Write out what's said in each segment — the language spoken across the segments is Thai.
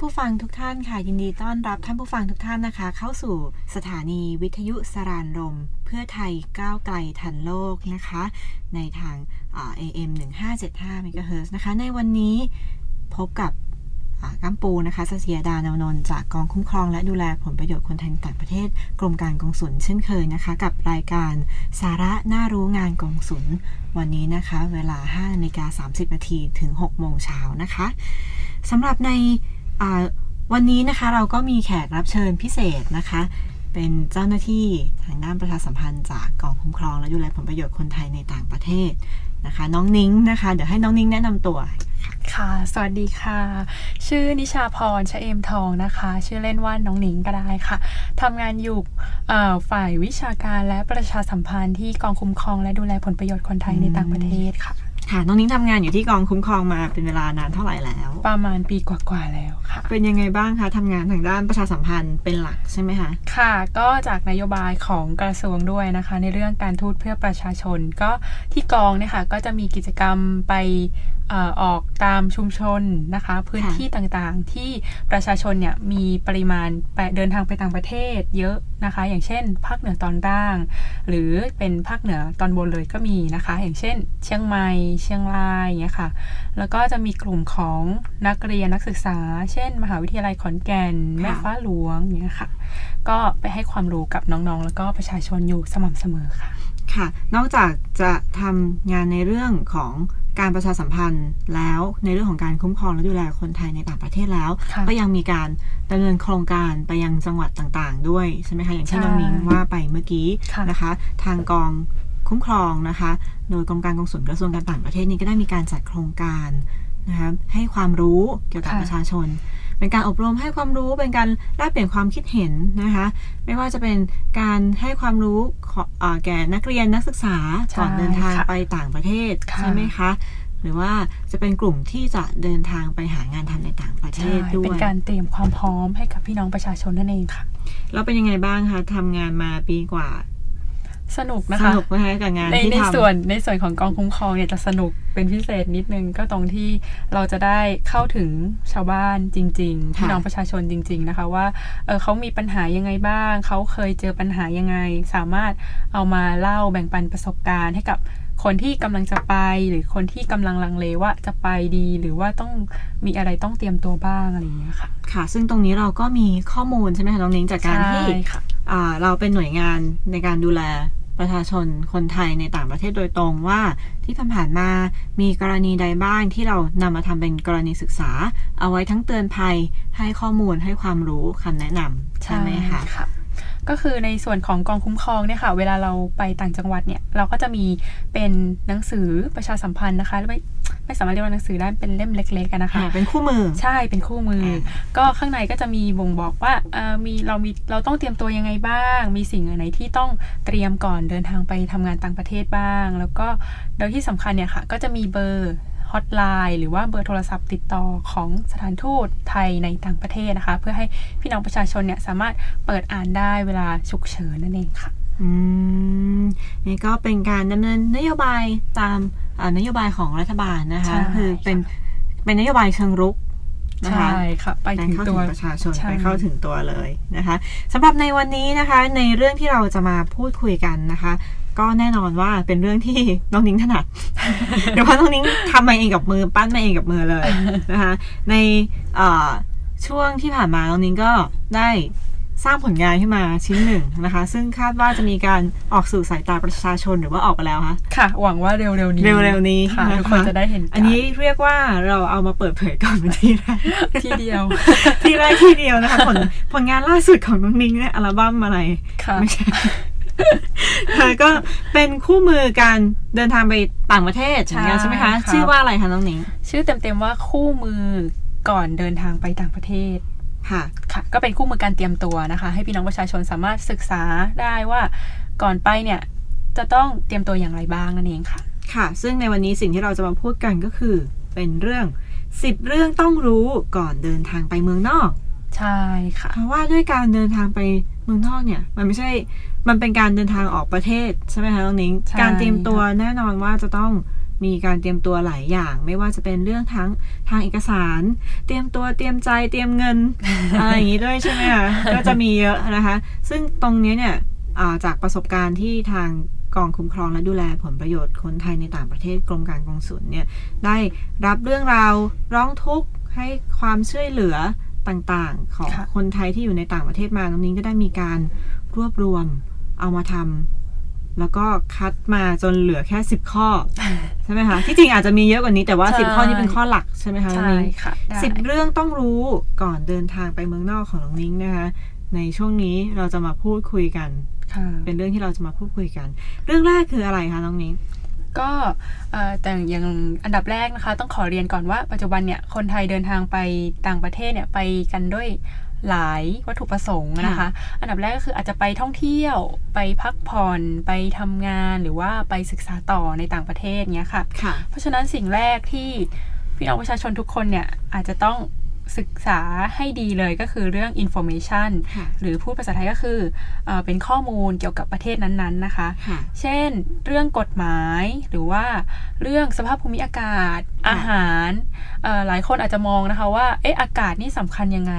ผู้ฟังทุกท่านค่ะ ยินดีต้อนรับท่านผู้ฟังทุกท่านนะคะ เข้าสู่สถานีวิทยุสรานรม เพื่อไทยก้าวไกลทันโลกนะคะ ในทางอ่า AM 1575 MHz นะคะ ในวันนี้พบกับกัมปูนะคะเสียดานวนนจากกองคุ้มครอง และดูแลผลประโยชน์คนไทยต่างประเทศ กรมการกองสุลเช่นเคยนะคะ กับรายการสาระน่ารู้งานกองสุลวันนี้นะคะ เวลา5นาฬิกา30นาทีถึง6โมงเช้านะคะสำหรับใน วันนี้นะคะเราก็มีแขกรับเชิญพิเศษนะคะ เป็นเจ้าหน้าที่ทางด้านประชาสัมพันธ์จากกองคุ้มครอง และดูแลผลประโยชน์คนไทยในต่างประเทศนะคะ น้องนิ้งนะคะ เดี๋ยวให้น้องนิ้งแนะนำตัว ค่ะ สวัสดีค่ะ ชื่อนิชาพรชะเอมทองนะคะ ชื่อเล่นว่าน้องหนิงก็ได้ค่ะ ทำงานอยู่เอ่อฝ่ายวิชาการและประชาสัมพันธ์ที่กองคุ้มครอง และดูแลผลประโยชน์คนไทยในต่างประเทศค่ะ ค่ะน้องนิ้งทำงานอยู่ที่กองคุ้มครองมาเป็นเวลานานเท่าไหร่แล้ว ประมาณปีกว่าๆแล้วค่ะ เป็นยังไงบ้างคะทำงานทางด้านประชาสัมพันธ์เป็นหลักใช่ไหมคะค่ะก็จากนโยบายของกระทรวงด้วยนะคะ ในเรื่องการทูตเพื่อประชาชน ก็ที่กองเนี่ยค่ะก็จะมีกิจกรรมไปเอ่อออกตามชุมชนนะคะ พื้นที่ต่างๆ ที่ประชาชนเนี่ยมีปริมาณไปเดินทางไปต่างประเทศเยอะนะคะ อย่างเช่น ภาคเหนือตอนล่าง หรือเป็นภาคเหนือตอนบนเลยก็มีนะคะ อย่างเช่น เชียงใหม่เชียงรายอย่างเงี้ยค่ะ แล้วก็จะมีกลุ่มของนักเรียนนักศึกษา เช่น มหาวิทยาลัยขอนแก่นแม่ฟ้าหลวงอย่างเงี้ยค่ะ ก็ไปให้ความรู้กับน้องๆ แล้วก็ประชาชนอยู่สม่ำเสมอค่ะค่ะ นอกจากจะทำงานในเรื่องของ การประชาสัมพันธ์แล้วในเรื่องของการคุ้มครองและดูแลคนไทยในต่างประเทศแล้วค่ะก็ยังมีการดำเนินโครงการไปยังจังหวัดต่างๆ ด้วยใช่ไหมคะอย่างที่ใช่น้องนิ้งว่าไปเมื่อกี้ค่ะนะคะ ทางกองคุ้มครองนะคะ โดยกรมการกงสุลกระทรวงการต่างประเทศนี้ก็ได้มีการจัดโครงการนะคะให้ความรู้เกี่ยวกับประชาชน เป็นการอบรมให้ความรู้เป็นการแลกเปลี่ยนความคิดเห็นนะคะ ไม่ว่าจะเป็นการให้ความรู้ขออ่าแก่นักเรียนนักศึกษาใช่ก่อนเดินทางค่ะไปต่างประเทศค่ะใช่ไหมคะหรือว่าจะเป็นกลุ่มที่จะเดินทางไปหางานทำในต่างประเทใช่ศด้วเป็นยการเตรียมความพร้อมให้กับพี่น้องประชาชนนั่นเองค่ะแล้วเป็นยังไงบ้างคะทำงานมาปีกว่า สนุกนะสคะนุกไหมคะกับงานในที่ในทำส่วนในส่วนของกองคุ้มครองเนี่ยจะสนุกเป็นพิเศษนิดนึงก็ตรงที่เราจะได้เข้าถึงชาวบ้านจริงๆพี่น้องประชาชนจริง ๆนะคะ ว่าเออเขามีปัญหายังไงบ้าง เขาเคยเจอปัญหายังไง สามารถเอามาเล่าแบ่งปันประสบการณ์ให้กับคนที่กำลังจะไปหรือคนที่กำลังลังเลว่าจะไปดีหรือว่าต้องมีอะไรต้องเตรียมตัวบ้างอะไรอย่างเงี้ยค่ะ ค่ะ ซึ่งตรงนี้เราก็มีข้อมูลใช่ไหมคะน้องนิ้งจากการที่ใช่ค่ะอ่าเราเป็นหน่วยงานในการดูแล ประชาชนคนไทยในต่างประเทศโดยตรงว่า ที่ผ่านๆมามีกรณีใดบ้างที่เรานำมาทำเป็นกรณีศึกษา เอาไว้ทั้งเตือนภัยให้ข้อมูลให้ความรู้คำแนะนำใช่ไหมคะค่ะก็คือในส่วนของกองคุ้มครองเนี่ยค่ะ เวลาเราไปต่างจังหวัดเนี่ย เราก็จะมีเป็นหนังสือประชาสัมพันธ์นะคะ ไม่ไม่สามารถเรียกว่าหนังสือได้เป็นเล่มเล็กๆอะนะคะค่ะเป็นคู่มือใช่เป็นคู่มืออ่าก็ข้างในก็จะมีบ่งบอกว่าเอ่อมีเรามีเราต้องเตรียมตัวยังไงบ้าง มีสิ่งไหนที่ต้องเตรียมก่อนเดินทางไปทำงานต่างประเทศบ้าง แล้วก็โดยที่สำคัญเนี่ยค่ะ ก็จะมีเบอร์ฮอตไลน์หรือว่าเบอร์โทรศัพท์ติดต่อของสถานทูตไทยในต่างประเทศนะคะ เพื่อให้พี่น้องประชาชนเนี่ยสามารถเปิดอ่านได้เวลาฉุกเฉินนั่นเองค่ะ อืมนี่ก็เป็นการดำเนินนโยบายตามอ่า นโยบายของรัฐบาลนะคะใช่คือเป็นเป็นนโยบายเชิงรุกนะคะใช่ค่ะไปการถึงเข้าตัถึวงประชาชนใช่ไปเข้าถึงตัวเลยนะคะสำหรับในวันนี้นะคะ ในเรื่องที่เราจะมาพูดคุยกันนะคะ ก็แน่นอนว่าเป็นเรื่องที่น้องนิ้งถนัดเดี๋ยวเพราะน้องนิ้งทำมาเองกับมือปั้นมาเองกับมือเลยนะคะ ในเอ่อช่วงที่ผ่านมาน้องนิ้งก็ได้ สร้างผลงานขึ้นมาชิ้นหนึ่งนะคะ ซึ่งคาดว่าจะมีการออกสู่สายตาประชาชนหรือว่าออกไปแล้วคะค่ะ หวังว่าเร็วๆนี้เร็วๆนี้ค่ะนะคะทุกคนจะได้เห็นกัอันนี้เรียกว่าเราเอามาเปิดเผยก่อนเป็นที่แรกทีเดียว ที่แรกที่เดียวนะคะผลผลงานล่าสุดของน้องนิ้งเนี่ยอัลบั้มอะไรค่ะไม่ใช่ค่ะก็เป็นคู่มือการเดินทางไปต่างประเทศใช่เหมือนกันใช่ไหมคะครับชื่อว่าอะไรคะน้องนิ้งชื่อเต็มๆว่าคู่มือก่อนเดินทางไปต่างประเทศ ค่ะค่ะก็เป็นคู่มือการเตรียมตัวนะคะ ให้พี่น้องประชาชนสามารถศึกษาได้ว่าก่อนไปเนี่ยจะต้องเตรียมตัวอย่างไรบ้างนั่นเองค่ะ ค่ะ ซึ่งในวันนี้สิ่งที่เราจะมาพูดกันก็คือ เป็นเรื่อง 10 เรื่องต้องรู้ก่อนเดินทางไปเมืองนอก ใช่ค่ะ เพราะว่าด้วยการเดินทางไปเมืองนอกเนี่ย มันไม่ใช่ มันเป็นการเดินทางออกประเทศใช่ไหมคะน้องนิ้งใช่การเตรียมตัวแน่นอนว่าจะต้อง มีการเตรียมตัวหลายอย่าง ไม่ว่าจะเป็นเรื่องทั้งทางเอกสาร เตรียมตัวเตรียมใจเตรียมเงินอะไรอย่างนี้ด้วยใช่ไหมคะก็จะมีเยอะนะคะ ซึ่งตรงนี้เนี่ยอ่าจากประสบการณ์ที่ทางกองคุ้มครองและดูแลผลประโยชน์คนไทยในต่างประเทศกรมการกงสุลเนี่ยได้รับเรื่องราวร้องทุกข์ให้ความช่วยเหลือต่างๆ ของค่ะคนไทยที่อยู่ในต่างประเทศมาตรงนี้ก็ได้มีการรวบรวมเอามาทำ แล้วก็คัดมาจนเหลือแค่ 10 ข้อ ใช่ไหมคะ ที่จริงอาจจะมีเยอะกว่านี้แต่ว่าใช่10 ข้อนี้เป็นข้อหลักใช่ไหมคะน้องใช่นิ้งค่ะได้สิบเรื่องต้องรู้ก่อนเดินทางไปเมืองนอกของน้องนิ้งนะคะ ในช่วงนี้เราจะมาพูดคุยกันค่ะเป็นเรื่องที่เราจะมาพูดคุยกัน เรื่องแรกคืออะไรคะน้องนิ้งก็เอ่อแต่อย่างอันดับแรกนะคะ ต้องขอเรียนก่อนว่าปัจจุบันเนี่ยคนไทยเดินทางไปต่างประเทศเนี่ยไปกันด้วย หลายวัตถุประสงค์นะคะค่ะอันดับแรกก็คืออาจจะไปท่องเที่ยวไปพักผ่อนไปทำงานหรือว่าไปศึกษาต่อในต่างประเทศเนี้ยค่ะค่ะเพราะฉะนั้นสิ่งแรกที่พี่น้องประชาชนทุกคนเนี่ยอาจจะต้องศึกษาให้ดีเลยก็คือเรื่อง information ค่ะหรือพูดภาษาไทยก็คือเออเป็นข้อมูลเกี่ยวกับประเทศนั้นๆนะคะค่ะเช่น เรื่องกฎหมายหรือว่าเรื่องสภาพภูมิอากาศค่ะ อาหารเอ่อหลายคนอาจจะมองนะคะว่าเอ๊ะอากาศนี่สำคัญยังไง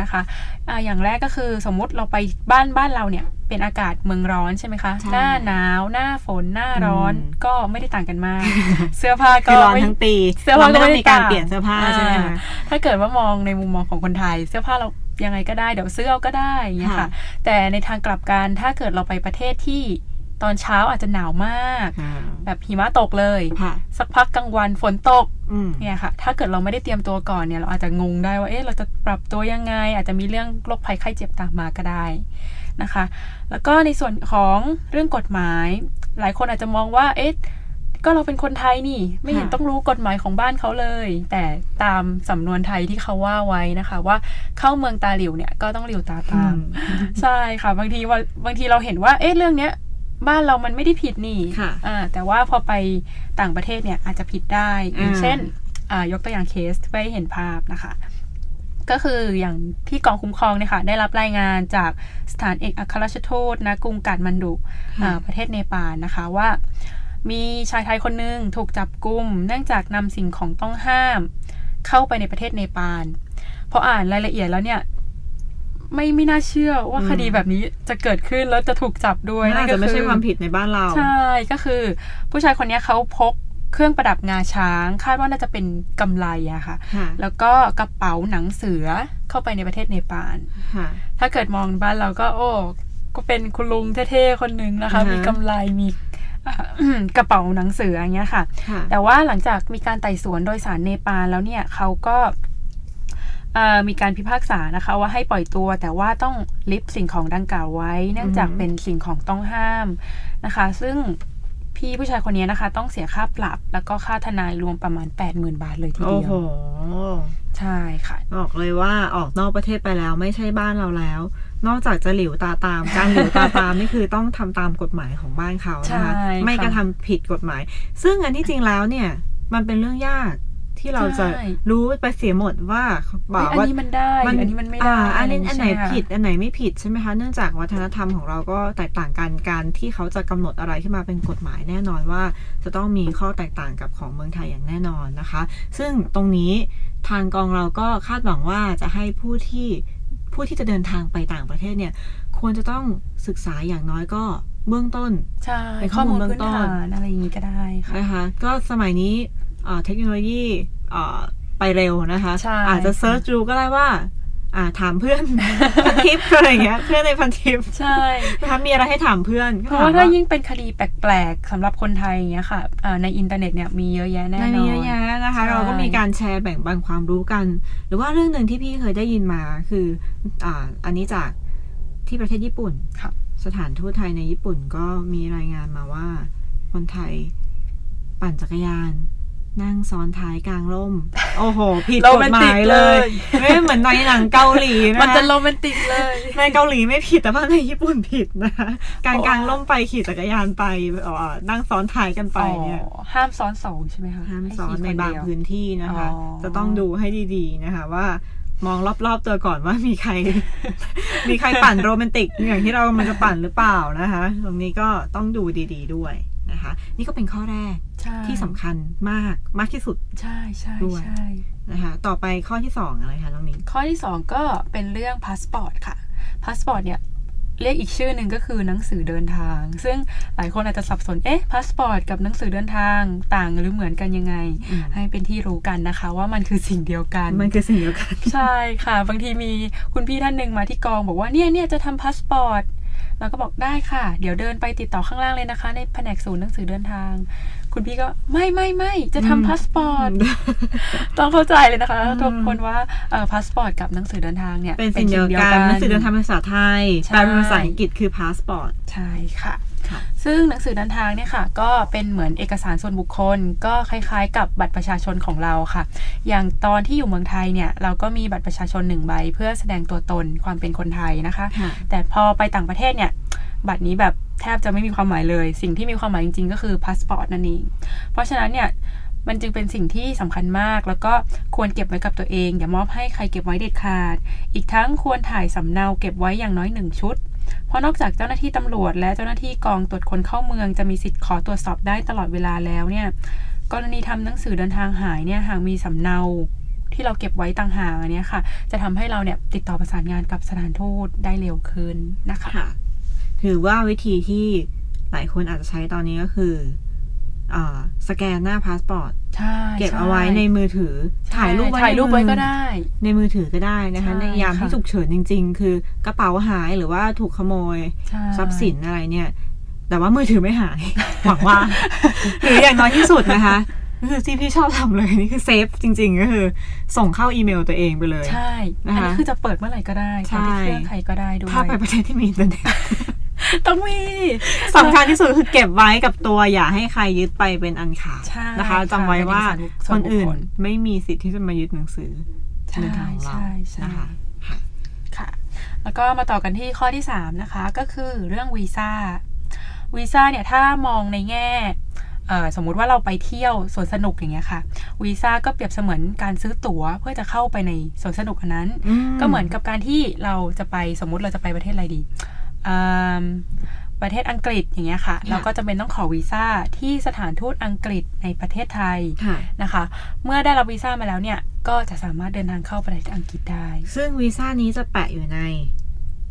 นะคะอะอย่างแรกก็คือสมมุติเราไปบ้านบ้านเราเนี่ยเป็นอากาศเมืองร้อนใช่ไหมคะใช่หน้าหนาวหน้าฝนหน้าร้อนอืมก็ไม่ได้ต่างกันมาก เสื้อผ้าก็คือร้อนไม่ทั้งปีเสื้อผ้าก็เราไม่ไม่ได้ต้องมีการต่างเปลี่ยนเสื้อผ้าใช่ไหมอ่าคะถ้าเกิดว่ามองในมุมมองของคนไทย เสื้อผ้าเรายังไงก็ได้เดี๋ยวซื้อเอาก็ได้อย่างเงี้ยค่ะค่ะ แต่ในทางกลับกันถ้าเกิดเราไปประเทศที่ ตอนเช้าอาจจะหนาวมากอ่าแบบหิมะตกเลยค่ะสักพักกลางวันฝนตกอืมเนี่ยค่ะ ถ้าเกิดเราไม่ได้เตรียมตัวก่อนเนี่ย เราอาจจะงงได้ว่า เอ๊ะ เราจะปรับตัวยังไง อาจจะมีเรื่องโรคภัยไข้เจ็บตามมาก็ได้นะคะ แล้วก็ในส่วนของเรื่องกฎหมาย หลายคนอาจจะมองว่า เอ๊ะ ก็เราเป็นคนไทยนี่ ไม่เห็นค่ะต้องรู้กฎหมายของบ้านเขาเลย แต่ตามสำนวนไทยที่เขาว่าไว้นะคะ ว่าเข้าเมืองตาหลิวเนี่ยก็ต้องหลิวตาอืตามมใช่ค่ะ บางทีว่าบางทีเราเห็นว่า เอ๊ะ เรื่องเนี้ย บ้านเรามันไม่ได้ผิดนี่ค่ะอ่าแต่ว่าพอไปต่างประเทศเนี่ยอาจจะผิดได้ อย่างอ่าเช่นอ่ายกตัวอย่างเคสไปเห็นภาพนะคะ ก็คืออย่างที่กองคุ้มครองเนี่ยค่ะ ได้รับรายงานจากสถานเอกอัครราชทูตณกรุงกาดมันดุค่ะอ่าประเทศเนปาลนะคะว่า มีชายไทยคนหนึ่งถูกจับกุม เนื่องจากนำสิ่งของต้องห้าม เข้าไปในประเทศเนปาลพออ่านรายละเอียดแล้วเนี่ย ไม่ไม่น่าเชื่อว่าอืมคดีแบบนี้จะเกิดขึ้นแล้วจะถูกจับด้วยน่านั่นก็จะไม่คืใช่อความผิดในบ้านเรา ใช่ก็คือ ผู้ชายคนเนี้ยเขาพกเครื่องประดับงาช้าง คาดว่าน่าจะเป็นกำไรอะค่ะค่ะ แล้วก็กระเป๋าหนังเสือเข้าไปในประเทศเนปาลค่ะถ้าเกิดมองบ้านเราก็โอ้ก็เป็นคุณลุงเท่ๆคนหนึ่งนะคะอือฮะมีกำไรมีอ่ากระเป๋าหนังเสืออย่างเงี้ยค่ะค่ะ แต่ว่าหลังจากมีการไต่สวนโดยสารเนปาลแล้วเนี่ยเขาก็เอ่อ มีการพิพากษานะคะว่าให้ปล่อยตัว แต่ว่าต้องลิฟสิ่งของดังกล่าวไว้ เนื่องจากอืมเป็นสิ่งของต้องห้ามนะคะ ซึ่งพี่ผู้ชายคนนี้นะคะ ต้องเสียค่าปรับแล้วก็ค่าทนายรวมประมาณ 80,000 บาทเลยทีโอ้เดียโหวใช่ค่ะบอกเลยว่าออกนอกประเทศไปแล้วไม่ใช่บ้านเราแล้ว นอกจากจะหลิวตาตาม การหลิวตาตามนี่คือต้องทำตามกฎหมายของบ้านเขานะคะใช่ค่ะไม่กระทำผิดกฎหมาย ซึ่งอันที่จริงแล้วเนี่ย มันเป็นเรื่องยาก ที่เราจะใช่รู้ไปเสียหมดว่าบเฮ้อยกอันว่านี้มันได้หรืออันนี้มันไม่ได้อ่าอันนี้อันไหนใช่ค่ะผิดอันไหนไม่ผิดใช่ไหมคะเนื่องจากวัฒนธรรมของเราก็แตกต่างกันการที่เขาจะกำหนดอะไรขึ้นมาเป็นกฎหมายแน่นอนว่า จะต้องมีข้อแตกต่างกับของเมืองไทยอย่างแน่นอนนะคะ ซึ่งตรงนี้ทางกองเราก็คาดหวังว่าจะให้ผู้ที่ผู้ที่จะเดินทางไปต่างประเทศเนี่ย ควรจะต้องศึกษาอย่างน้อยก็เบื้องต้นใช่เป็นข้ข้ออมูมูลลเบื้องพื้นต้นฐานอะไรอย่างนี้ก็ได้ค่ะนะคะก็สมัยนี้ เอ่อเทคโนโลยีเอ่อไปเร็วนะคะใช่อาจจะเซิร์ชดูก็ได้ว่าอ่าถามเพื่อนพันทิปอะไรอย่างเงี้ยเพื่อนในพันทิปใช่นะคะมีอะไรให้ถามเพื่อนก็เพราะถมว่าถ้ายิ่งเป็นคดีแปลกๆสำหรับคนไทยอย่างเงี้ยค่ะเอ่อในอินเทอร์เน็ตเนี่ยมีเยอะแยะแน่นได้อนมีเยอะแยะนะคะใช่เราก็มีการแชร์แบ่งปันความรู้กัน หรือว่าเรื่องหนึ่งที่พี่เคยได้ยินมาคืออ่าอันนี้จากที่ประเทศญี่ปุ่นค่ะสถานทูตไทยในญี่ปุ่นก็มีรายงานมาว่าคนไทยปั่นจักรยาน นั่งซ้อนท้ายกลางร่ม โอ้โห ผิดโรกแมฎนหติกมายเลเลยยไม่เหมือนในหนังเกาหลีนะมันจะคะโรแมนติกเลย ในเกาหลีไม่ผิดแต่ว่าในญี่ปุ่นผิดนะคะการกลางร่มไปขี่จักรยานไปเอ่อนั่งซ้อนท้ายกันไปเนี่ยอ๋อห้ามซ้อนสองใช่ไหมคะห้ามให้ซ้อนขี่ในคบางเดียวพื้นที่นะคะอ๋อจะต้องดูให้ดีๆนะคะว่ามองรอบๆตัวก่อนว่ามีใคร มีใครปั่นโรแมนติกอย่างที่เรามันจะปั่นหรือเปล่านะคะ ตรงนี้ก็ต้องดูดี ๆ ด้วย นะคะ นี่ก็เป็นข้อแรกใช่ที่สำคัญมากมากที่สุด ใช่ใช่ด้วยใช่นะคะต่อไปข้อที่สองอะไรคะน้องนิ้งข้อที่สองก็เป็นเรื่องพาสปอร์ตค่ะพาสปอร์ตเนี่ยเรียกอีกชื่อหนึ่งก็คือหนังสือเดินทาง ซึ่งหลายคนอาจจะสับสน เอ๊ะ พาสปอร์ตกับหนังสือเดินทางต่างหรือเหมือนกันยังไงอืมให้เป็นที่รู้กันนะคะ ว่ามันคือสิ่งเดียวกัน มันคือสิ่งเดียวกัน ใช่ค่ะ บางทีมีคุณพี่ท่านหนึ่งมาที่กองบอกว่าเนี่ยเนี่ยจะทำพาสปอร์ต เราก็บอกได้ค่ะ เดี๋ยวเดินไปติดต่อข้างล่างเลยนะคะ ในแผนกศูนย์หนังสือเดินทาง คุณพี่ก็ไม่ไม่ไม่จะอืมทำพาสปอร์ตต้องเข้าใจเลยนะคะอืมทุกคนว่าเอ่อพาสปอร์ตกับหนังสือเดินทางเนี่ยเป็นสิ่งเดียวกันหนังสือเดินทางเป็นภาษาไทยใช่แปลเป็นภาษาอังกฤษคือพาสปอร์ตใช่ค่ะค่ะ ซึ่งหนังสือเดินทางเนี่ยค่ะ ก็เป็นเหมือนเอกสารส่วนบุคคล ก็คล้ายๆ กับบัตรประชาชนของเราค่ะ อย่างตอนที่อยู่เมืองไทยเนี่ยเราก็มีบัตรประชาชนหนึ่งใบ เพื่อแสดงตัวตนความเป็นคนไทยนะคะค่ะแต่พอไปต่างประเทศเนี่ยบัตรนี้แบบแทบจะไม่มีความหมายเลย สิ่งที่มีความหมายจริงๆ ก็คือพาสปอร์ตนั่นเองเพราะฉะนั้นเนี่ยมันจึงเป็นสิ่งที่สำคัญมาก แล้วก็ควรเก็บไว้กับตัวเอง อย่ามอบให้ใครเก็บไว้เด็ดขาด อีกทั้งควรถ่ายสำเนาเก็บไว้อย่างน้อยหนึ่งชุด เพราะนอกจากเจ้าหน้าที่ตำรวจ และเจ้าหน้าที่กองตรวจคนเข้าเมืองจะมีสิทธิ์ขอตรวจสอบได้ตลอดเวลาแล้วเนี่ยกรณีทำหนังสือเดินทางหายเนี่ยหากมีสำเนาที่เราเก็บไว้ต่างหากอันนี้ค่ะ จะทำให้เราเนี่ยติดต่อประสานงานกับสถานทูตได้เร็วขึ้นนะคะหรือว่าวิธีที่หลายคนอาจจะใช้ตอนนี้ก็คือ สแกนหน้าพาสปอร์ตใช่เก็บเอาไว้ในมือถือใช่ถ่ายรูปไว้ถ่ายรูปในไว้มือก็ได้ ในมือถือก็ได้นะคะใช่ในยามที่ค่ะฉุกเฉินจริง ๆ คือกระเป๋าหายหรือว่าถูกขโมยใช่ทรัพย์สินอะไรเนี่ย แต่ว่ามือถือไม่หายหวังว่า หรืออย่างน้อยที่สุดนะคะก็คือที่พี่ชอบทำเลยนี่คือเซฟจริง ๆ ก็คือ ส่งเข้าอีเมลตัวเองไปเลย ใช่นะคะอันนี้คือจะเปิดเมื่อไหร่ก็ได้ใช่เข้าที่เครื่องใครก็ได้ด้วยถ้าไปประเทศที่มีอินเทอร์เน็ต ต้องมีสำคัญที่สุดคือเก็บไว้กับตัวอย่าให้ใครยึดไปเป็นอันขาดใช่นะคะจำไว้ว่าเป็นเอกสารส่ควนนบุคคลอื่นไม่มีสิทธิ์ที่จะมายึดหนังสือใช่เดินทางของเราใช่ใช่นะคะค่ะค่ะ แล้วก็มาต่อกันที่ข้อที่ 3 นะคะ ก็คือเรื่องวีซ่าวีซ่าเนี่ยถ้ามองในแง่เอ่อสมมุติว่าเราไปเที่ยวสวนสนุกอย่างเงี้ยค่ะวีซ่าก็เปรียบเสมือนการซื้อตั๋วเพื่อจะเข้าไปในสวนสนุกอันนั้นอืมก็เหมือนกับการที่เราจะไปสมมุติเราจะไปประเทศอะไรดีอืม ประเทศอังกฤษอย่างเงี้ยค่ะ เราก็จะเป็นต้องขอวีซ่าที่สถานทูตอังกฤษในประเทศไทยค่ะนะคะ เมื่อได้รับวีซ่ามาแล้วเนี่ย ก็จะสามารถเดินทางเข้าประเทศอังกฤษได้ ซึ่งวีซ่านี้จะแปะอยู่ใน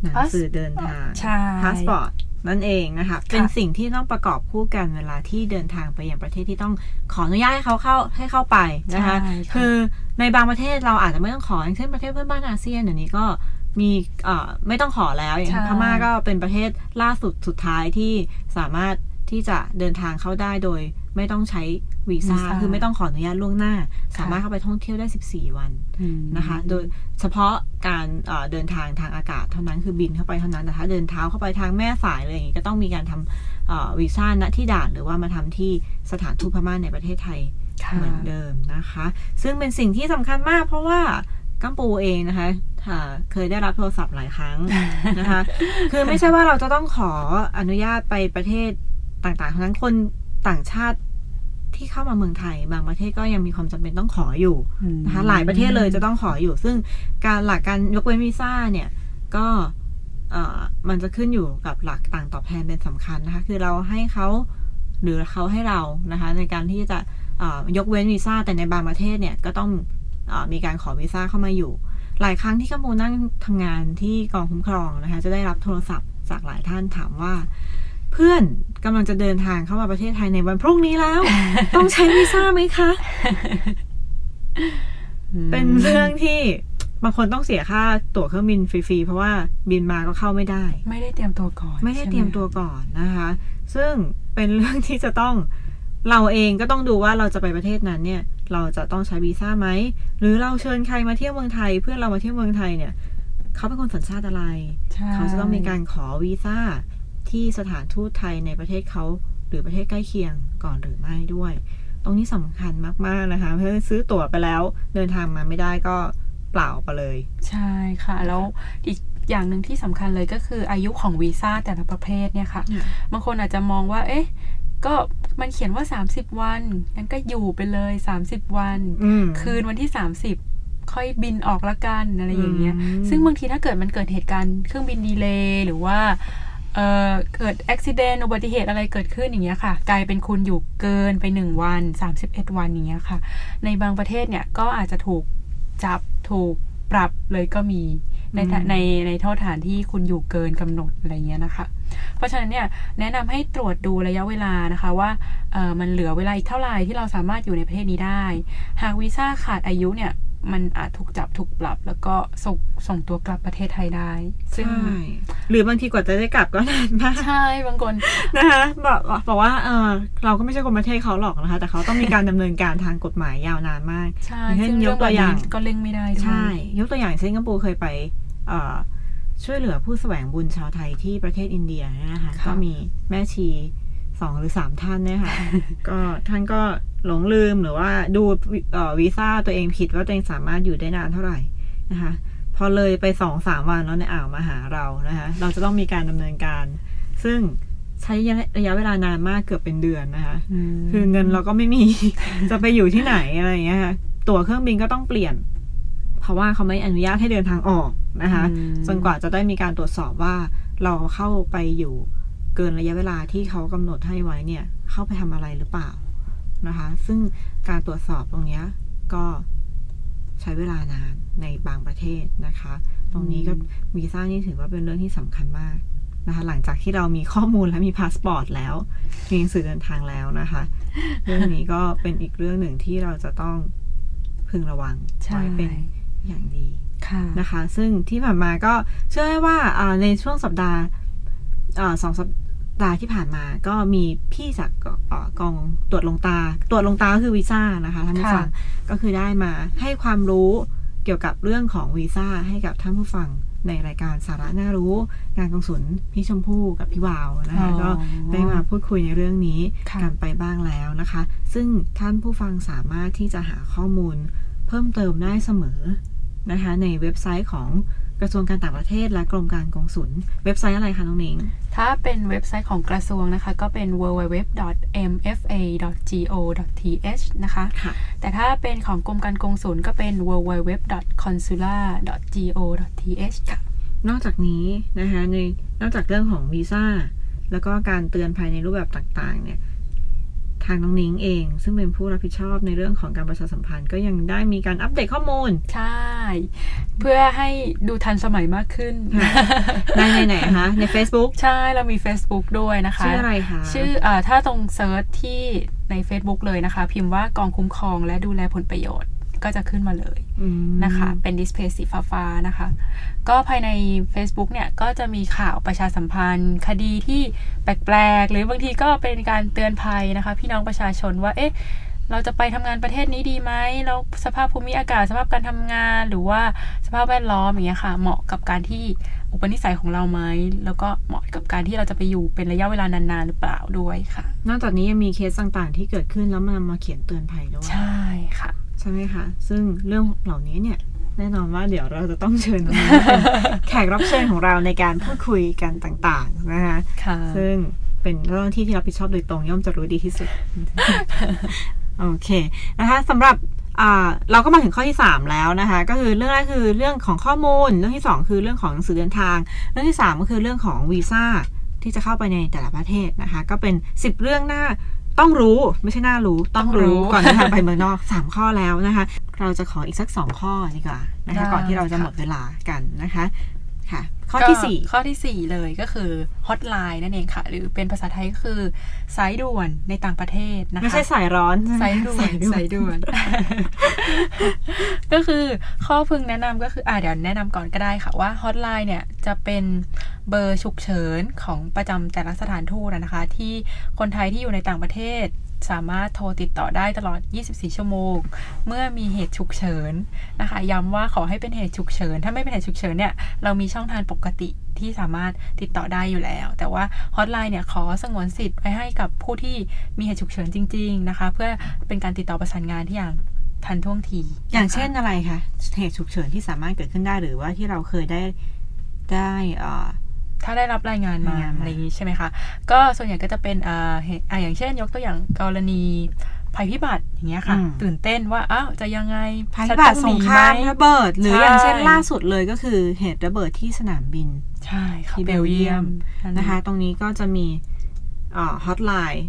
หนังสือเดินทางใช่พาสปอร์ตนั่นเองนะคะ เป็นสิ่งที่ต้องประกอบคู่กันเวลาที่เดินทางไปยังประเทศที่ต้องขออนุญาตให้เขาเข้าให้เข้าไปนะคะใช่คือในบางประเทศเราอาจจะไม่ต้องขออย่างเช่นประเทศเพื่อนบ้านอาเซียนเดี๋ยวนี้ก็ มีเอ่อไม่ต้องขอแล้วอย่างใช่พม่าก็เป็นประเทศล่าสุดสุดท้ายที่สามารถที่จะเดินทางเข้าได้โดย ไม่ต้องใช้วีซ่าคือไม่ต้องขออนุญาตล่วงหน้า สามารถเข้าไปท่องเที่ยวได้ 14 วันอืมนะคะ โดยเฉพาะการเอ่อเดินทางทางอากาศเท่านั้นคือบินเข้าไปเท่านั้นแต่ถ้าเดินเท้าเข้าไปทางแม่สายเลยอย่างนี้ก็ต้องมีการทำเอ่อวีซ่าณที่ด่านหรือว่ามาทำที่สถานทูตพม่าในประเทศไทยค่ะเหมือนเดิมนะคะ ซึ่งเป็นสิ่งที่สำคัญมากเพราะว่ากัมปูเองนะคะ ค่ะเคยได้รับโทรศัพท์หลายครั้งนะคะ คือไม่ใช่ว่าเราจะต้องขออนุญาตไปประเทศต่างๆทั้งนั้นคนต่างชาติที่เข้ามาเมืองไทย บางประเทศก็ยังมีความจำเป็นต้องขออยู่อืมนะคะหลายประเทศเลยจะต้องขออยู่ ซึ่งการหลักการยกเว้นวีซ่าเนี่ย ก็เอ่อมันจะขึ้นอยู่กับหลักต่างตอบแทนเป็นสำคัญนะคะ คือเราให้เขาหรือเขาให้เรานะคะ ในการที่จะเอ่อยกเว้นวีซ่าแต่ในบางประเทศเนี่ยก็ต้องเออมีการขอวีซ่าเข้ามาอยู่ หลายครั้งที่กัมพูนั่งทำงานที่กองคุ้มครองนะคะ จะได้รับโทรศัพท์จากหลายท่านถามว่า เพื่อนกำลังจะเดินทางเข้ามาประเทศไทยในวันพรุ่งนี้แล้ว ต้องใช้วีซ่าไหมคะ เป็นเรื่องที่บางคนต้องเสียค่าตั๋วเครื่องบินฟรีๆ เพราะว่าบินมาก็เข้าไม่ได้ ไม่ได้เตรียมตัวก่อน ไม่ได้ใช่หเตรียมตัวก่อนนะคะ ซึ่งเป็นเรื่องที่จะต้องเราเองก็ต้องดูว่าเราจะไปประเทศนั้นเนี่ย เราจะต้องใช้วีซ่าไหม หรือเราเชิญใครมาเที่ยวเมืองไทย เพื่อนเรามาเที่ยวเมืองไทยเนี่ยเขาเป็นคนสัญชาติอะไรใช่เขาจะต้องมีการขอวีซ่าที่สถานทูตไทยในประเทศเขาหรือประเทศใกล้เคียงก่อนหรือไม่ด้วย ตรงนี้สำคัญมาก ๆ นะคะเพราะฉะนั้นซื้อตั๋วไปแล้วเดินทางมาไม่ได้ก็เปล่าไปเลย ใช่ค่ะ แล้วอีกอย่างหนึ่งที่สำคัญเลยก็คืออายุของวีซ่าแต่ละประเภทเนี่ยค่ะ บางคนอาจจะมองว่า เอ๊ะ ก็ มันเขียนว่า 30 วันงั้นก็อยู่ไปเลย 30 วันอืมคืนวันที่ 30ค่อยบินออกละกันอะไรอย่างเงี้ยอืมซึ่งบางทีถ้าเกิดมันเกิดเหตุการณ์เครื่องบินดีเลย์หรือว่าเอ่อเกิดอุบิเหตุอุบัติเหตุอะไรเกิดขึ้นอย่างเงี้ยค่ะ กลายเป็นคุณอยู่เกินไป 1 วัน 31 วันอย่างเงี้ยค่ะ ในบางประเทศเนี่ยก็อาจจะถูกจับถูกปรับเลยก็มีในฐาอืมในในโทษฐานที่คุณอยู่เกินกำหนดอะไรเงี้ยนะคะ เพราะฉะนั้นเนี่ยแนะนำให้ตรวจดูระยะเวลานะคะว่าเออมันเหลือเวลาอีกเท่าไหร่ที่เราสามารถอยู่ในประเทศนี้ได้ หากวีซ่าขาดอายุเนี่ยมันอาจถูกจับถูกปรับ แล้วก็ส่งส่งตัวกลับประเทศไทยได้ ซึ่งใช่หรือบางทีกว่าจะได้กลับก็นานมากใช่บางคนนะคะบอกบอกว่าเออเราก็ไม่ใช่คนประเทศเขาหรอกนะคะ แต่เขาต้องมีการดำเนินการทางกฎหมายยาวนานมากใช่อย่างเช่นซึ่งยเรื่กองตัแบวบอย่านี้งก็เร่งไม่ได้ด้วยใช่ ยกตัวอย่างเช่นกัมพูเคยไป เอ่อ ช่วยเหลือผู้แสวงบุญชาวไทยที่ประเทศอินเดียเนี่ยนะคะค่ะก็มีแม่ชีสองหรือสามท่านเนี่ยค่ะ ก็ท่านก็หลงลืมหรือว่าดูเอ่อวีซ่าตัวเองผิดว่าตัวเองสามารถอยู่ได้นานเท่าไหร่นะคะ พอเลยไปสองสามวันแล้วในยอ่าวมาหาเรานะคะ เราจะต้องมีการดำเนินการ ซึ่งใช้ระยะเวลานานมากเกือบเป็นเดือนนะคะมคือเงินเราก็ไม่มี จะไปอยู่ที่ไหนอะไรอย่างเงี้ยค่ะตั๋วเครื่องบินก็ต้องเปลี่ยน เพราะว่าเขาไม่อนุญาตให้เดินทางออก นะคะอืมจนกว่าจะได้มีการตรวจสอบว่าเราเข้าไปอยู่เกินระยะเวลาที่เขากำหนดให้ไว้เนี่ย เข้าไปทำอะไรหรือเปล่านะคะ ซึ่งการตรวจสอบตรงเนี้ยก็ใช้เวลานานในบางประเทศนะคะ ตรงนี้ก็วีซ่านี่ถือว่าเป็นเรื่องที่สำคัญมากนะคะ หลังจากที่เรามีข้อมูลและมีพาสปอร์ตแล้ว มีหนังสือเดินทางแล้วนะคะ เรื่องนี้ก็เป็นอีกเรื่องหนึ่งที่เราจะต้องพึงระวังใช่ไว้เป็นอย่างดีค่ะ นะคะ ซึ่งที่ผ่านมาก็เชื่อได้ว่าอ่าในช่วงสัปดาห์อ่าสองสัปดาห์ที่ผ่านมาก็มีพี่จากอ่ากองตรวจลงตา ตรวจลงตาก็คือวีซ่านะคะท่านผู้ค่ะฟังก็คือได้มาให้ความรู้เกี่ยวกับเรื่องของวีซ่าให้กับท่านผู้ฟังในรายการสาระน่ารู้ งานกงสุลพี่ชมพู่กับพี่วาวนะคะก็ได้มาพูดคุยในเรื่องนี้ค่ะกันไปบ้างแล้วนะคะ ซึ่งท่านผู้ฟังสามารถที่จะหาข้อมูลเพิ่มเติมได้เสมอ นะคะในเว็บไซต์ของกระทรวงการต่างประเทศและกรมการกงสุลเว็บไซต์อะไรคะน้องหนิง ถ้าเป็นเว็บไซต์ของกระทรวงนะคะ ก็เป็น www.mfa.go.th นะคะค่ะแต่ถ้าเป็นของกรมการกงสุลก็เป็น www.consular.go.th ค่ะ นอกจากนี้นะคะในนอกจากเรื่องของวีซ่าแล้วก็การเตือนภัยในรูปแบบต่างๆเนี่ย ทางน้องนิ้งเอง ซึ่งเป็นผู้รับผิดชอบในเรื่องของการประชาสัมพันธ์ ก็ยังได้มีการอัปเดตข้อมูล ใช่ เพื่อให้ดูทันสมัยมากขึ้นค่ะได้ในไหนคะ ใน Facebook ใช่เรามี Facebook ด้วยนะคะ ชื่ออะไรคะ ชื่อเอ่อถ้าตรงเซิร์ชที่ใน Facebook เลยนะคะ พิมพ์ว่ากองคุ้มครองและดูแลผลประโยชน์ ก็จะขึ้นมาเลยอืมนะคะ เป็นดิสเพย์สีฟ้าๆนะคะ ก็ภายใน Facebook เนี่ย ก็จะมีข่าวประชาสัมพันธ์ คดีที่แปลกๆ หรือบางทีก็เป็นการเตือนภัยนะคะ พี่น้องประชาชนว่าเอ๊ะเราจะไปทำงานประเทศนี้ดีไหมแล้วสภาพภูมิอากาศ สภาพการทำงาน หรือว่าสภาพแวดล้อมอย่างเงี้ยค่ะ เหมาะกับการที่อุปนิสัยของเราไหม แล้วก็เหมาะกับการที่เราจะไปอยู่เป็นระยะเวลานานๆหรือเปล่าด้วยค่ะ นอกจากนี้ยังมีเคสต่างๆ ที่เกิดขึ้นแล้วมันมาเขียนเตือนภัยด้วย ใช่ค่ะ ใช่ไหมคะ ซึ่งเรื่องเหล่านี้เนี่ยแน่นอนว่าเดี๋ยวเราจะต้องเชิญน้องนิ้งเป็นแขกรับเชิญของเราในการพูดคุยกันต่างๆนะคะค่ะซึ่งเป็นเจ้าหน้าที่ที่รับผิดชอบโดยตรงย่อมจะรู้ดีที่สุด โอเคนะคะสำหรับอ่าเราก็มาถึงข้อที่ 3 แล้วนะคะ ก็คือเรื่องแรกคือเรื่องของข้อมูล เรื่องที่ 2 คือเรื่องของหนังสือเดินทาง เรื่องที่ 3 ก็คือเรื่องของวีซ่าที่จะเข้าไปในแต่ละประเทศนะคะ ก็เป็น 10 เรื่องหน้า ต้องรู้ไม่ใช่หน้ารู้ต้องรู้ต้องรู้ก่อนเดินทางไปเมืองนอก 3 ข้อแล้วนะคะ เราจะขออีกสัก 2 ข้อดีกว่านะคะได้ก่อนที่เราจะค่ะหมดเวลากันนะคะค่ะ ข้อที่ก็สี่ข้อที่ 4 เลยก็คือฮอตไลน์นั่นเองค่ะ หรือเป็นภาษาไทยก็คือ สายด่วนในต่างประเทศนะคะไม่ใช่สายร้อนใช่ไหมสายด่วนสายด่วน ก็คือข้อพึงแนะนำก็คืออ่าเดี๋ยวแนะนำก่อนก็ได้ค่ะว่าฮอตไลน์เนี่ยจะเป็นเบอร์ฉุกเฉินของประจำแต่ละสถานทูตนะคะ ที่คนไทยที่อยู่ในต่างประเทศ สามารถโทรติดต่อได้ตลอด 24 ชั่วโมง เมื่อมีเหตุฉุกเฉินนะคะ ย้ำว่าขอให้เป็นเหตุฉุกเฉิน ถ้าไม่เป็นเหตุฉุกเฉินเนี่ย เรามีช่องทางปกติที่สามารถติดต่อได้อยู่แล้ว แต่ว่าฮอตไลน์เนี่ยขอสงวนสิทธิ์ไว้ให้กับผู้ที่มีเหตุฉุกเฉินจริง ๆ นะคะ เพื่อเป็นการติดต่อประสานงานที่อย่างทันท่วงที อย่างเช่นอะไรคะ เหตุฉุกเฉินที่สามารถเกิดขึ้นได้หรือว่าที่เราเคยได้ได้อ่อ ถ้าได้รับรายงานมารายงานมาอะไรอย่างนี้ใช่ไหมคะ ก็ส่วนใหญ่ก็จะเป็นอ่าเหตุอ่าอย่างเช่น ยกตัวอย่างกรณีภัยพิบัติอย่างเงี้ยค่ะ ตื่นเต้นว่าอ้าวจะยังไงภัยฉัพินบัต้ติอสหงนีครามไหระเบิด หรือใช่อย่างเช่นล่าสุดเลยก็คือเหตุระเบิดที่สนามบิน ใช่ค่ะที่เบลเยียมนะคะ ตรงนี้ก็จะมีฮอตไลน์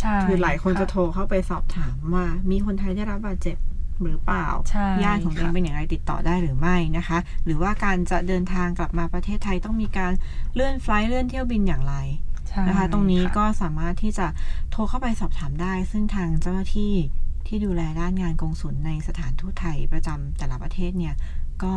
ใช่คือหลายคนจะค่โทรเข้าไปสอบถามว่ามีคนไทยได้รับบาดเจ็บ หรือเปล่าใช่ญาติของตัวเองค่ะเป็นอย่างไรติดต่อได้หรือไม่นะคะ หรือว่าการจะเดินทางกลับมาประเทศไทยต้องมีการเลื่อนไฟลท์เลื่อนเที่ยวบินอย่างไรใช่นะคะ ตรงนี้ค่ะก็สามารถที่จะโทรเข้าไปสอบถามได้ ซึ่งทางเจ้าหน้าที่ที่ดูแลด้านงานกงสุลในสถานทูตไทยประจำแต่ละประเทศเนี่ยก็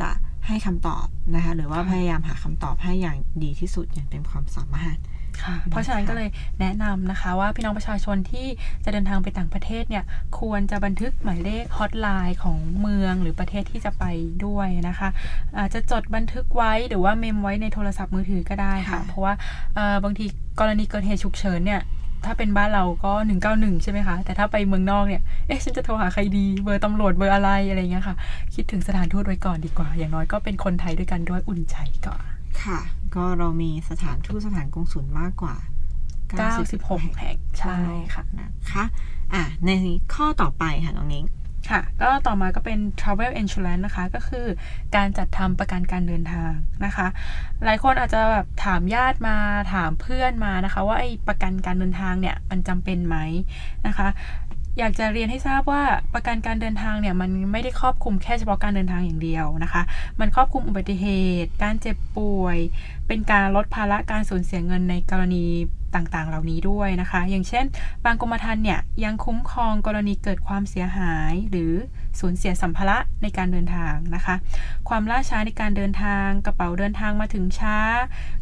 จะให้คำตอบนะคะ หรือว่าพยายามหาคำตอบให้อย่างดีที่สุดอย่างเต็มความสามารถค่ะ เพราะฉะนั้นก็เลยแนะนำนะคะว่าพี่น้องประชาชนที่จะเดินทางไปต่างประเทศเนี่ยควรจะบันทึกหมายเลขฮอตไลน์ของเมืองหรือประเทศที่จะไปด้วยนะคะอาจจะจดบันทึกไว้หรือว่าเมมไว้ในโทรศัพท์มือถือก็ได้ค่ะค่ะเพราะว่าเอ่อบางทีกรณีเกิดเหตุฉุกเฉินเนี่ยถ้าเป็นบ้านเราก็ 191 ใช่ไหมคะ แต่ถ้าไปเมืองนอกเนี่ย เอ๊ะ ฉันจะโทรหาใครดี เบอร์ตำรวจ เบอร์อะไร อะไรเงี้ยค่ะ คิดถึงสถานทูตไว้ก่อนดีกว่า อย่างน้อยก็เป็นคนไทยด้วยกันด้วยอุ่นใจก่อน ค่ะ ก็เรามีสถานทูตสถานกงสุลมากกว่า 96 แห่งใช่ค่ะนะคะอะในข้อต่อไปค่ะน้องนิ้งค่ะ ก็ต่อมาก็เป็น travel insurance นะคะ ก็คือการจัดทำประกันการเดินทางนะคะ หลายคนอาจจะแบบถามญาติมาถามเพื่อนมานะคะ ว่าไอ้ประกันการเดินทางเนี่ย มันจำเป็นไหมนะคะ อยากจะเรียนให้ทราบว่าประกันการเดินทางเนี่ยมันไม่ได้ครอบคลุมแค่เฉพาะการเดินทางอย่างเดียวนะคะ มันครอบคลุมอุบัติเหตุ การเจ็บป่วย เป็นการลดภาระการสูญเสียเงินในกรณีต่างๆ เหล่านี้ด้วยนะคะ อย่างเช่น บางกรมธรรม์เนี่ยยังคุ้มครองกรณีเกิดความเสียหาย หรือสูญเสียสัมภาระในการเดินทางนะคะ ความล่าช้าในการเดินทาง กระเป๋าเดินทางมาถึงช้า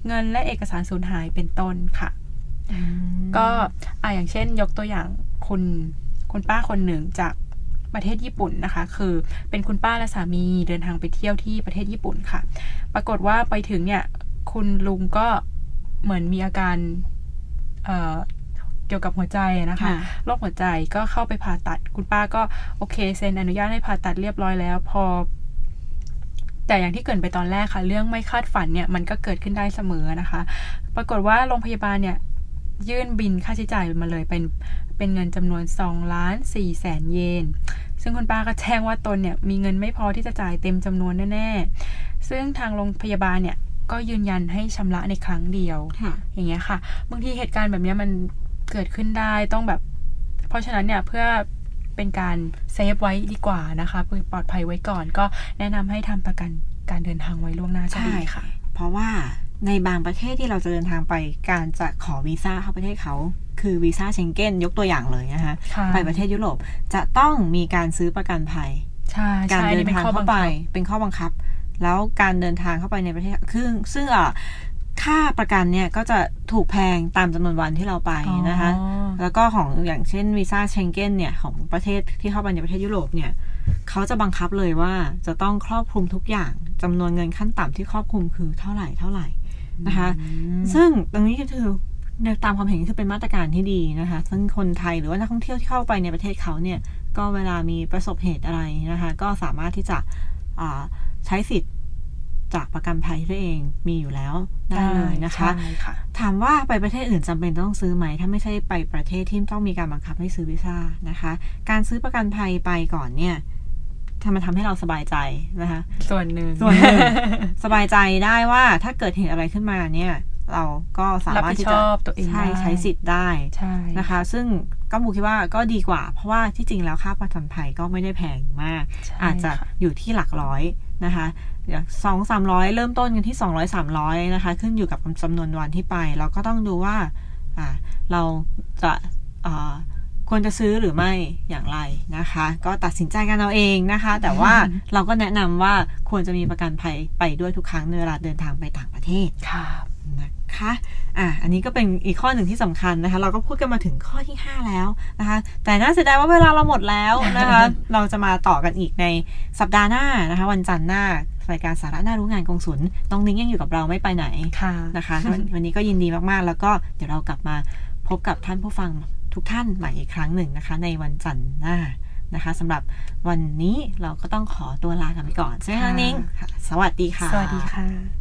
เงินและเอกสารสูญหายเป็นต้นค่ะ ก็อะอย่างเช่น ยกตัวอย่างคุณ คุณป้าคนหนึ่งจากประเทศญี่ปุ่นนะคะ คือเป็นคุณป้าและสามีเดินทางไปเที่ยวที่ประเทศญี่ปุ่นค่ะ ปรากฏว่าไปถึงเนี่ยคุณลุงก็เหมือนมีอาการเอ่อเกี่ยวกับหัวใจนะคะค่ะโรคหัวใจก็เข้าไปผ่าตัด คุณป้าก็โอเคเซ็นอนุญาตให้ผ่าตัดเรียบร้อยแล้ว พอ แต่อย่างที่เกรินไปตอนแรกค่ะ เรื่องไม่คาดฝันเนี่ยมันก็เกิดขึ้นได้เสมอนะคะ ปรากฏว่าโรงพยาบาลเนี่ยยื่นบินค่าใช้จ่ายมาเลยเป็น เป็นเงินจำนวน2ล้าน4แสนเยน ซึ่งคุณป้าก็แจ้งว่าตนเนี่ยมีเงินไม่พอที่จะจ่ายเต็มจำนวนแน่ ๆ ซึ่งทางโรงพยาบาลเนี่ยก็ยืนยันให้ชำระในครั้งเดียวค่ะอย่างเงี้ยค่ะ บางทีเหตุการณ์แบบเนี้ยมันเกิดขึ้นได้ต้องแบบ เพราะฉะนั้นเนี่ยเพื่อเป็นการเซฟไว้ดีกว่านะคะเพื่อปลอดภัยไว้ก่อนก็แนะนำให้ทำประกันการเดินทางไว้ล่วงหน้าจะดีค่ะ เพราะว่าในบางประเทศที่เราจะเดินทางไปการจะขอวีซ่าเข้าประเทศเขา คือวีซ่าเชงเก้นยกตัวอย่างเลยนะคะค่ะไปประเทศยุโรปจะต้องมีการซื้อประกันภัยใช่การใช่เดินี่นเป็นทางข้อบัเข้างไปคับเป็นข้อบังคับ แล้วการเดินทางเข้าไปในประเทศคือซึ่งเอ่อค่าประกันเนี่ยก็จะถูกแพงตามจำนวนวันที่เราไปนะคะอ๋อแล้วก็ของอย่างเช่นวีซ่าเชงเก้นเนี่ยของประเทศที่เข้าไปในประเทศยุโรปเนี่ยเขาจะบังคับเลยว่าจะต้องครอบคลุมทุกอย่างจำนวนเงินขั้นต่ำที่ครอบคลุมคือเท่าไหร่เท่าไหร่นะคะ ซึ่งตรงนี้ก็คือใน ตามความเห็นคือเป็นมาตรการที่ดีนะคะ ซึ่งคนไทยหรือว่านักท่องเที่ยวที่เข้าไปในประเทศเขาเนี่ย ก็เวลามีประสบเหตุอะไรนะคะ ก็สามารถที่จะอ่าใช้สิทธิ์จากประกันภัยที่ตัวเองมีอยู่แล้วได้เลยนะคะใช่ค่ะถามว่าไปประเทศอื่นจำเป็นต้องซื้อไหม ถ้าไม่ใช่ไปประเทศที่ต้องมีการบังคับให้ซื้อวีซ่านะคะ การซื้อประกันภัยไปก่อนเนี่ยทำมันทำให้เราสบายใจนะคะ ส่วนหนึ่งส่วนหนึ่งสบายใจได้ว่าถ้าเกิดเหตุอะไรขึ้นมาเนี่ย เราก็สามารถที่รับผิดชจะอบตัวเองใช่ได้ใช้สิทธิ์ได้ใช่นะคะ ซึ่งก็บูคิดว่าก็ดีกว่า เพราะว่าที่จริงแล้วค่าประกันภัยก็ไม่ได้แพงมากใช่อาจจะค่อยู่ที่หลักร้อยนะคะสองสามร้อยเริ่มต้นกันที่สองร้อยสามร้อยนะคะ ขึ้นอยู่กับจำนวนวันที่ไป เราก็ต้องดูว่าอ่าเราจะอ่าควรจะซื้อหรือไม่อย่างไรนะคะ ก็ตัดสินใจกันเอาเองนะคะ แต่ว่าเราก็แนะนำว่าควรจะมีประกันภัยไปด้วยทุกครั้งในเวลาเดินทางไปต่างประเทศค่ะนะ นะคะอะอันนี้ก็เป็นอีกข้อหนึ่งที่สำคัญนะคะ เราก็พูดกันมาถึงข้อที่ 5 แล้วนะคะ แต่น่าเสียดายว่าเวลาเราหมดแล้วนะคะ เราจะมาต่อกันอีกในสัปดาห์หน้านะคะ วันจันทร์หน้ารายการสาระน่ารู้งานกงสุลน้องนิ้งยังอยู่กับเราไม่ไปไหนค่ะนะคะวันวันนี้ก็ยินดีมากๆ แล้วก็เดี๋ยวเรากลับมาพบกับท่านผู้ฟังทุกท่านใหม่อีกครั้งหนึ่งนะคะ ในวันจันทร์หน้านะคะสำหรับวันนี้เราก็ต้องขอตัวลากันไปก่อนใช่ไหมคะค่ะนิ้งค่ะสวัสดีค่ะ สวัสดีค่ะ